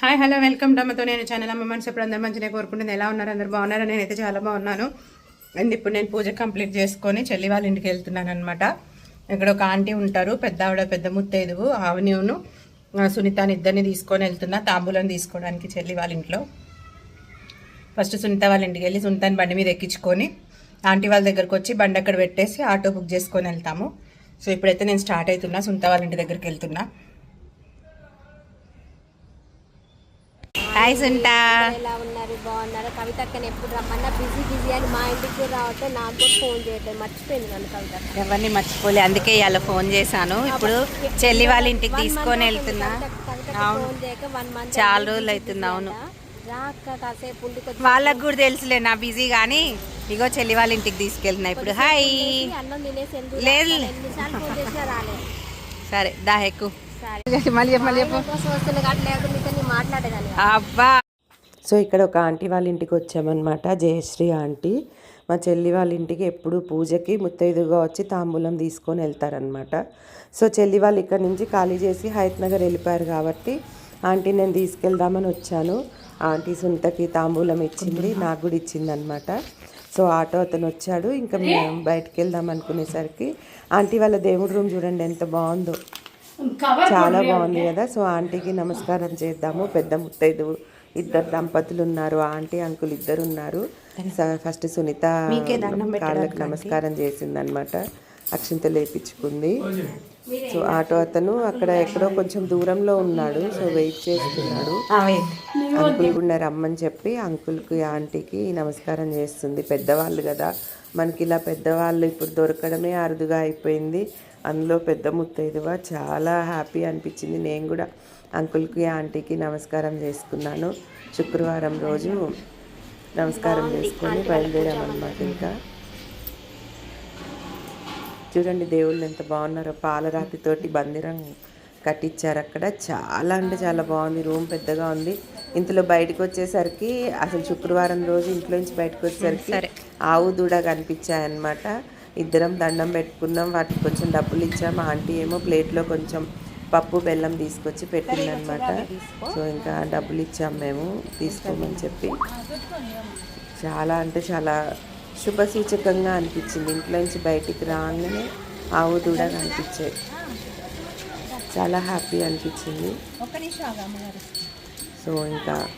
Hi hello welcome డమ్మతో నేను channel అమ్మ మనసు ఇప్పుడు అందరూ మంచిగా కోరుకుంటుంది. ఎలా ఉన్నారు? అందరు బాగున్నారు? నేనైతే చాలా బాగున్నాను. అండ్ ఇప్పుడు నేను పూజ కంప్లీట్ చేసుకొని చెల్లి వాళ్ళ ఇంటికి వెళ్తున్నాను అనమాట ఇక్కడ ఒక ఆంటీ ఉంటారు. పెద్ద ఆవిడ పెద్ద ముత్తైదువు. ఆవునివును సునీతాని ఇద్దరిని తీసుకొని వెళ్తున్నా. తాంబూలం తీసుకోవడానికి చెల్లి వాళ్ళ ఇంట్లో. ఫస్ట్ సునీత వాళ్ళ ఇంటికి వెళ్ళి సునీతాని బండి మీద ఎక్కించుకొని ఆంటీ వాళ్ళ దగ్గరకు వచ్చి బండి అక్కడ పెట్టేసి ఆటో బుక్ చేసుకొని వెళ్తాము. సో ఇప్పుడైతే నేను స్టార్ట్ అవుతున్నా. సునీత వాళ్ళ ఇంటి దగ్గరికి వెళ్తున్నా. హాయ్ సునీత ఎలా ఉన్నారు? బాగున్నారు? కవిత అక్కని ఎప్పుడు రమ్మన్నా? బిజీ బిజీ అని మా ఇంటికి రావట్లేదు నాకు కూడా ఫోన్ చేయట్లేదు. మర్చిపోయింది నన్ను కవిత. ఎవరిని మర్చిపోలే. అందుకే ఇవాళ ఫోన్ చేశాను. ఇప్పుడు చెల్లి వాళ్ళ ఇంటికి తీసుకొని వెళ్తున్నా. అవును. మంత్ చాలా రోజులు అవుతుంది. అవును. వాళ్ళకు కూడా తెలుసులే నా బిజీ కానీ ఇగో చెల్లి వాళ్ళ ఇంటికి తీసుకెళ్తున్నా ఇప్పుడు. హాయ్. లేదు. సరే దా ఎక్కు. సరే. మళ్ళీ మళ్ళీ వస్తున్నా అబ్బా. సో ఇక్కడ ఒక ఆంటీ వాళ్ళ ఇంటికి వచ్చామన్నమాట. జయశ్రీ ఆంటీ. మా చెల్లి వాళ్ళ ఇంటికి ఎప్పుడు పూజకి ముత్తైదుగా వచ్చి తాంబూలం తీసుకొని వెళ్తారనమాట సో చెల్లి వాళ్ళు ఇక్కడ నుంచి ఖాళీ చేసి హయత్ నగర్ వెళ్ళిపోయారు కాబట్టి ఆంటీ నేను తీసుకెళ్దామని వచ్చాను. ఆంటీ సుంతకి తాంబూలం ఇచ్చింది నాకు కూడా ఇచ్చింది అనమాట సో ఆటో అతను వచ్చాడు. ఇంకా మేము బయటకు వెళ్దాం అనుకునేసరికి ఆంటీ వాళ్ళ దేవుడి రూమ్ చూడండి ఎంత బాగుందో. చాలా బాగుంది కదా. సో ఆంటీకి నమస్కారం చేద్దాము. పెద్ద ముత్తైదు ఇద్దరు దంపతులు ఉన్నారు. ఆంటీ అంకుల్ ఇద్దరు ఉన్నారు. ఫస్ట్ సునీత కాళ్ళకి నమస్కారం చేసింది అనమాట అక్షింతలు వేయించుకుంది సో ఆటో అతను అక్కడ ఎక్కడో కొంచెం దూరంలో ఉన్నాడు. సో వెయిట్ చేస్తున్నాడు. అంకుల్ కూడా రమ్మని చెప్పి అంకుల్కి ఆంటీకి నమస్కారం చేస్తుంది. పెద్దవాళ్ళు కదా. మనకి ఇలా పెద్దవాళ్ళు ఇప్పుడు దొరకడమే అరుదుగా అయిపోయింది. అందులో పెద్ద ముత్తైదువ చాలా హ్యాపీ అనిపించింది. నేను కూడా అంకుల్కి ఆంటీకి నమస్కారం చేసుకున్నాను. శుక్రవారం రోజు నమస్కారం చేసుకొని బయలుదేరామన్నమాట ఇంకా. చూడండి దేవుళ్ళు ఎంత బాగున్నారో. పాలరాతితోటి బందిరం కట్టించారు అక్కడ. చాలా అంటే చాలా బాగుంది. రూమ్ పెద్దగా ఉంది. ఇంతలో బయటకు వచ్చేసరికి అసలు శుక్రవారం రోజు ఇంట్లో నుంచి బయటకు వచ్చేసరికి ఆవు దూడ కనిపించాయన్నమాట. ఇద్దరం దండం పెట్టుకున్నాం. వాటికి కొంచెం డబ్బులు ఇచ్చాం. ఆంటీ ఏమో ప్లేట్లో కొంచెం పప్పు బెల్లం తీసుకొచ్చి పెట్టిందనమాట సో ఇంకా డబ్బులు ఇచ్చాం మేము. తీసుకోమని చెప్పి. చాలా అంటే చాలా శుభ సూచకంగా అనిపించింది. ఇంట్లో నుంచి బయటికి రాగానే ఆవు దూడ కనిపించాయి. చాలా హ్యాపీ అనిపించింది. సో ఇంకా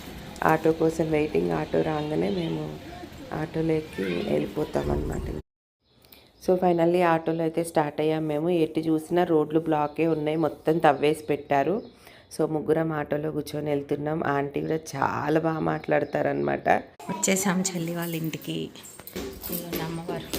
ఆటో కోసం వెయిటింగ్ ఆటో రాగానే మేము ఆటోలో ఎక్కి వెళ్ళిపోతాం అనమాట సో ఫైనల్లీ ఆటోలో అయితే స్టార్ట్ అయ్యాం మేము. ఎటు చూసినా రోడ్లు బ్లాకే ఉన్నాయి. మొత్తం తవ్వేసి పెట్టారు. సో ముగ్గురం ఆటోలో కూర్చొని వెళ్తున్నాం. ఆంటీ కూడా చాలా బాగా మాట్లాడతారనమాట వచ్చేసాం చెల్లి వాళ్ళ ఇంటికి. ఇదిగోండి అమ్మవారు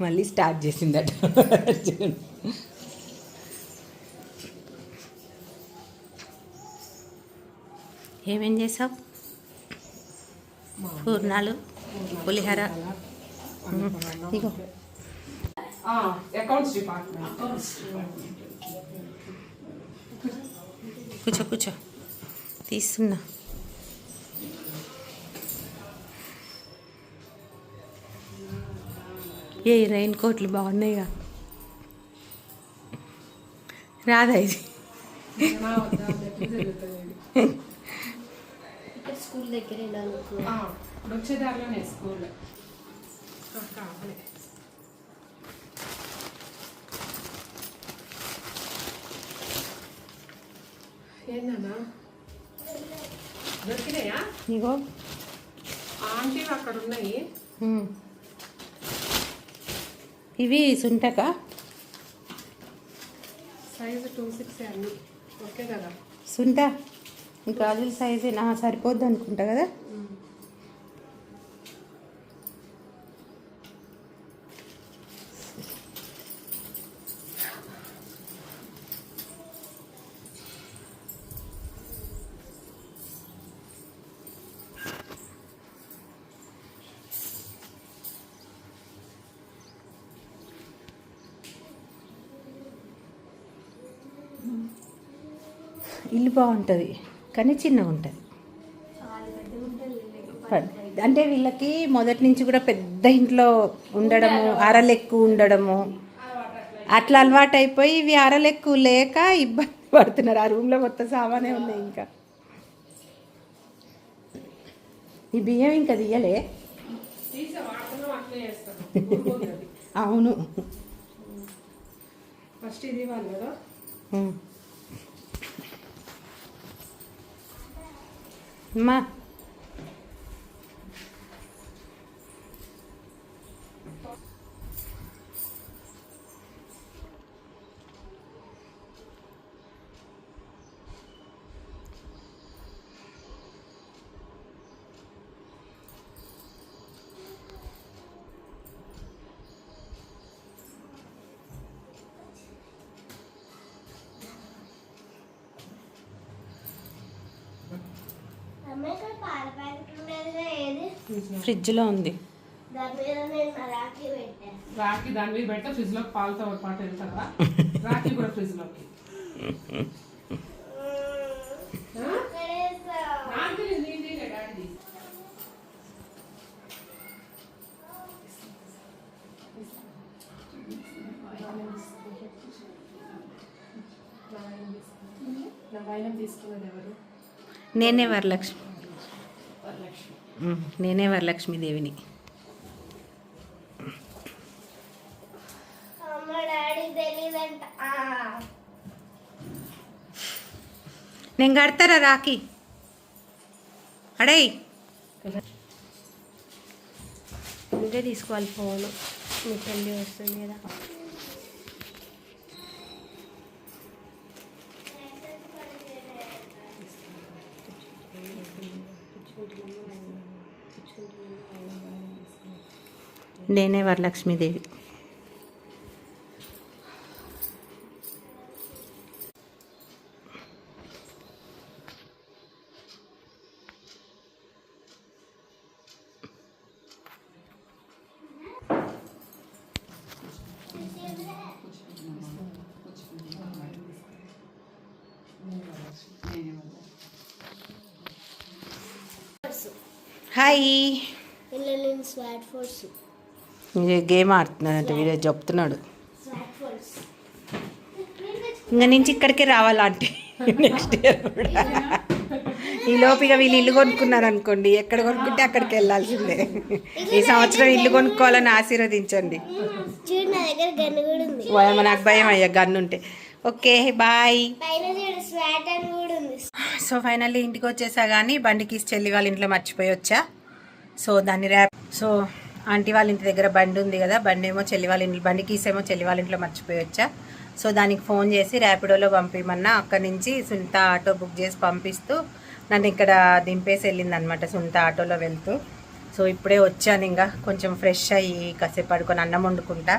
మళ్ళీ స్టార్ట్ చేసిందట. ఏమేం చేసావు? పూర్ణాలు పులిహోర. అకౌంట్స్ డిపార్ట్మెంట్ కూర్చో కూర్చో. తీస్తున్నా. ఏ రెయిన్ కోట్లు బాగున్నాయిగా. రాదా ఇది? ఇక్కడ స్కూల్ దగ్గర వచ్చేదారిలోనే స్కూల్. ఏందమ్మా? దొరికినాయా? ఇగో. ఆంటీ అక్కడ ఉన్నాయి. ఇవి సుంటక. సైజు టూ సిక్స్ అన్ని ఓకే కదా. సుంట. గాజుల సైజే నా సరిపోద్ది అనుకుంటా కదా? ఇల్లు బాగుంటుంది కానీ చిన్నగా ఉంటుంది. అంటే వీళ్ళకి మొదటి నుంచి కూడా పెద్ద ఇంట్లో ఉండడము అరలు ఎక్కువ ఉండడము అట్లా అలవాటు అయిపోయి ఇవి అరలు ఎక్కువ లేక ఇబ్బంది పడుతున్నారు. ఆ రూమ్లో మొత్తం సామానే ఉన్నాయి ఇంకా. ఈ బియ్యం ఇంకా తీయలే. అవును. ఫస్ట్ ఇది ఇవ్వాలి కదా ఫ్రిడ్జ్లో. ఉంది. రాఖీ దాని మీద పెడితే ఫ్రిడ్జ్లోకి పాలతో పాటు వెళ్తారా రాఖీ కూడా ఫ్రిడ్జ్లోకి నేనే వరలక్ష్మి. నేనే వరలక్ష్మీదేవిని. నేను కడతారా రాఖీ? అడేయ్. ముందే తీసుకోవాలి ఫోన్. మీ పెళ్ళి వస్తుంది కదా. నేనే వరలక్ష్మీదేవి. హాయ్ స్వాట్ ఫోర్స్ గేమ్ ఆడుతున్నాడంట వీడియో చెప్తున్నాడు. ఇంకా నుంచి ఇక్కడికే రావాలంటే నెక్స్ట్ ఇయర్ కూడా. ఈ లోపిక వీళ్ళు ఇల్లు కొనుక్కున్నారు అనుకోండి ఎక్కడ కొనుక్కుంటే అక్కడికి వెళ్ళాల్సిందే. ఈ సంవత్సరం ఇల్లు కొనుక్కోవాలని ఆశీర్వదించండి. నాకు భయం అయ్యా గన్ను ఉంటే. Okay bye. సో ఫైనల్లీ ఇంటికి వచ్చేసా కానీ బండికి చెల్లి వాళ్ళ ఇంట్లో మర్చిపోయి వచ్చా. సో దాన్ని ర్యాప్ సో ఆంటీ వాళ్ళ ఇంటి దగ్గర బండి ఉంది కదా బండి ఏమో చెల్లి వాళ్ళ ఇంట్లో బండి కీసేమో చెల్లి వాళ్ళ ఇంట్లో మర్చిపోయొచ్చా సో దానికి ఫోన్ చేసి ర్యాపిడోలో పంపిమన్నా అక్కడి నుంచి సునీత ఆటో బుక్ చేసి పంపిస్తూ నన్ను ఇక్కడ దింపేసి వెళ్ళింది అనమాట సునీత ఆటోలో వెళ్తూ. సో ఇప్పుడే వచ్చాను ఇంకా కొంచెం ఫ్రెష్ అయ్యి కాసేపు పడుకొని అన్నం వండుకుంటా.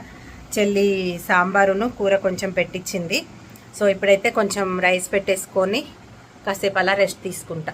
చెల్లి సాంబారును కూర కొంచెం పెట్టించింది సో ఇప్పుడైతే కొంచెం రైస్ పెట్టేసుకొని కాసేపు అలా రెస్ట్ తీసుకుంటా.